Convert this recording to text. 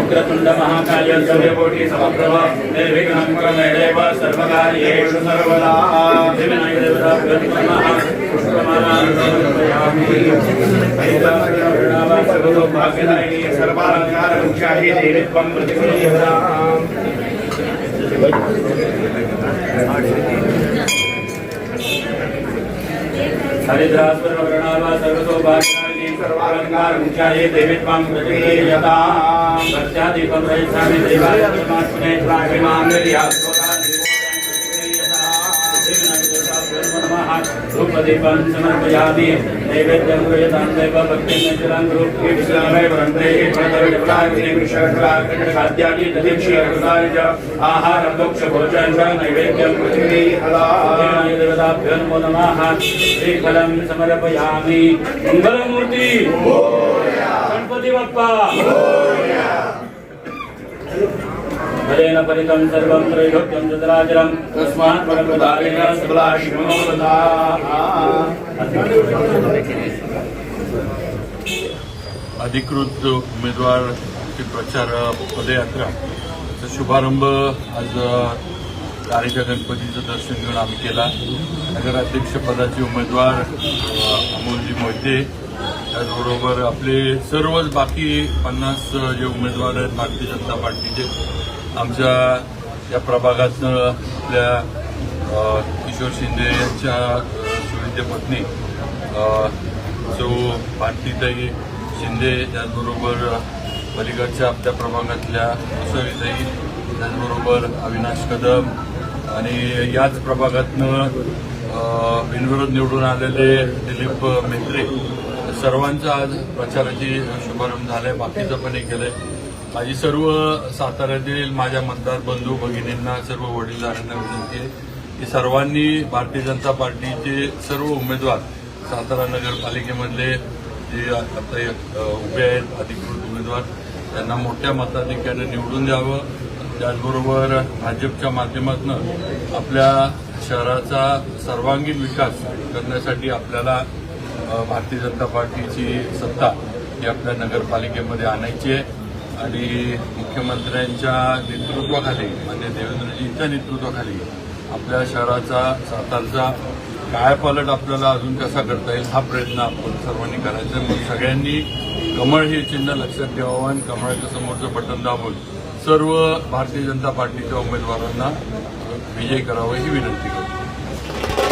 उग्रतुंड महाकाय सूर्यकोटी समप्रभ निर्विघ्नं प्रमेदेव सर्वकार्येषु सर्वदा भाग्यदायिनी सर्वालंकार मुख्याही देवी त्वं प्रतिगृह्यताम् हरिद्रास्वरवर्णावा सर्वसौभाग्यानि सर्वालङ्कार मुख्याये देवी त्वां प्रतिगृह्यताम् सत्यादीपं रहितामि देवाय परमात्मने प्राभिमां निर्यासोदा धूपदीपं समर्पयामि नैवेद्यं गृह्यतां देव भक्तिं नचरं रूपीप्समे वरन्ते आहारं नैवेद्यं देवताभ्यो नमो नमः श्रीफलं समर्पयामि मङ्गलमूर्ती गणपती बाप्पा हरेण परितं सर्वं त्रैलोक्यं चतुराचरं तस्मात् परमदारेण अधिकृत उमेदवारची प्रचार पदयात्रा। चा शुभारंभ आज दारेच्या गणपतीचं दर्शन घेऊन आम्ही केला. नगराध्यक्षपदाचे उमेदवार अमोलजी मोहिते त्याचबरोबर आपले सर्वच बाकी पन्नास जे उमेदवार आहेत भारतीय जनता पार्टीचे आमच्या या प्रभागातनं आपल्या किशोर शिंदे यांच्या अ, पत्नी सो जो भारतीताई शिंदे त्याचबरोबर पलीकडच्या आपल्या प्रभागातल्या सविताई त्याचबरोबर अविनाश कदम आणि याच प्रभागातनं बिनविरोध निवडून आलेले दिलीप मेत्रे सर्वांचा आज प्रचाराची शुभारंभ झालाय बाकीचं पण हे केलंय. माझी सर्व साताऱ्यातील माझ्या मतदार बंधू भगिनींना सर्व वडीलधाऱ्यांना विनंती आहे की सर्वांनी भारतीय जनता पार्टीचे सर्व उमेदवार सातारा नगरपालिकेमधले जे आता उभे आहेत अधिकृत उमेदवार त्यांना मोठ्या मताधिक्याने निवडून द्यावं. त्याचबरोबर भाजपच्या माध्यमातून आपल्या शहराचा सर्वांगीण विकास करण्यासाठी आपल्याला भारतीय जनता पार्टीची सत्ता ही आपल्या नगरपालिकेमध्ये आणायची आहे आणि मुख्यमंत्र्यांच्या नेतृत्वाखाली मान्य देवेंद्रजींच्या नेतृत्वाखाली आपल्या शहराचा सातारचा कायापालट आपल्याला अजून कसा करता येईल हा प्रयत्न आपण सर्वांनी करायचा आहे. मग सगळ्यांनी कमळ हे चिन्ह लक्षात ठेवावं आणि कमळाच्या समोरचं बटन दाबून सर्व भारतीय जनता पार्टीच्या उमेदवारांना विजय करावं ही विनंती करतो